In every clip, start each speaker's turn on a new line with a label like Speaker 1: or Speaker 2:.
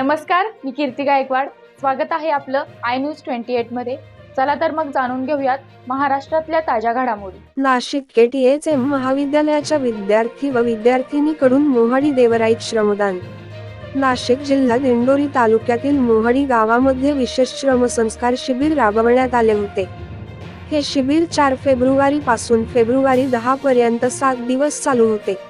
Speaker 1: नमस्कार मी कीर्ती गायकवाड. स्वागत आहे आपलं आय न्यूज ट्वेंटी एटमध्ये. चला तर मग जाणून घेऊयात महाराष्ट्रातल्या ताज्या घडामोडी.
Speaker 2: नाशिक केटीएचएम महाविद्यालयाच्या विद्यार्थी व विद्यार्थिनीकडून मोहाडी देवराईत श्रमदान. नाशिक जिल्हा दिंडोरी तालुक्यातील मोहाडी गावामध्ये विशेष श्रमसंस्कार शिबिर राबवण्यात आले होते. हे शिबिर चार फेब्रुवारी पासून फेब्रुवारी दहा पर्यंत सात दिवस चालू होते.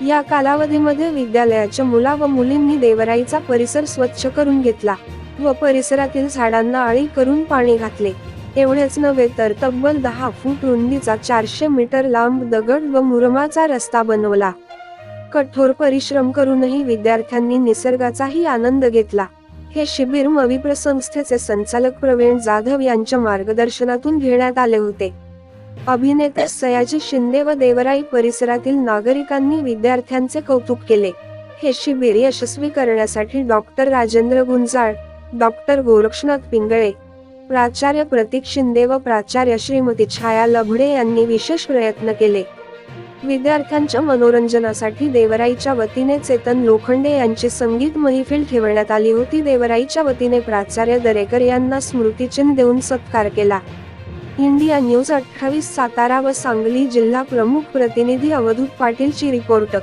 Speaker 2: या कालावधीमध्ये विद्यालयाच्या मुला व मुलींनी देवराईचा परिसर स्वच्छ करून घेतला व परिसरातील झाडांना आळी करून पाणी घातले. एवढेच नव्हे तर तब्बल दहा फूट रुंदीचा चारशे मीटर लांब दगड व मुरमाचा रस्ता बनवला. कठोर परिश्रम करूनही विद्यार्थ्यांनी निसर्गाचाही आनंद घेतला. हे शिबिर मविप्र संस्थेचे संचालक प्रवीण जाधव यांच्या मार्गदर्शनातून घेण्यात आले होते. अभिनेते सयाजी शिंदे व देवराई परिसरातील नागरिकांनी विद्यार्थ्यांचे कौतुक केले. हे शिबिर यशस्वी करण्यासाठी डॉक्टर राजेंद्र गुंजाळ डॉक्टर गोरक्षनाथ पिंगळे प्राचार्य प्रतीक शिंदे व प्राचार्य श्रीमती छाया लभडे यांनी विशेष प्रयत्न केले. विद्यार्थ्यांच्या मनोरंजनासाठी देवराईच्या वतीने चेतन लोखंडे यांची संगीत महिफिल ठेवण्यात आली होती. देवराईच्या वतीने प्राचार्य दरेकर यांना स्मृतिचिन्ह देऊन सत्कार केला. इंडिया न्यूज अठ्ठावीस सातारा व सांगली जिल्हा प्रमुख प्रतिनिधी अवधूत पाटीलची रिपोर्ट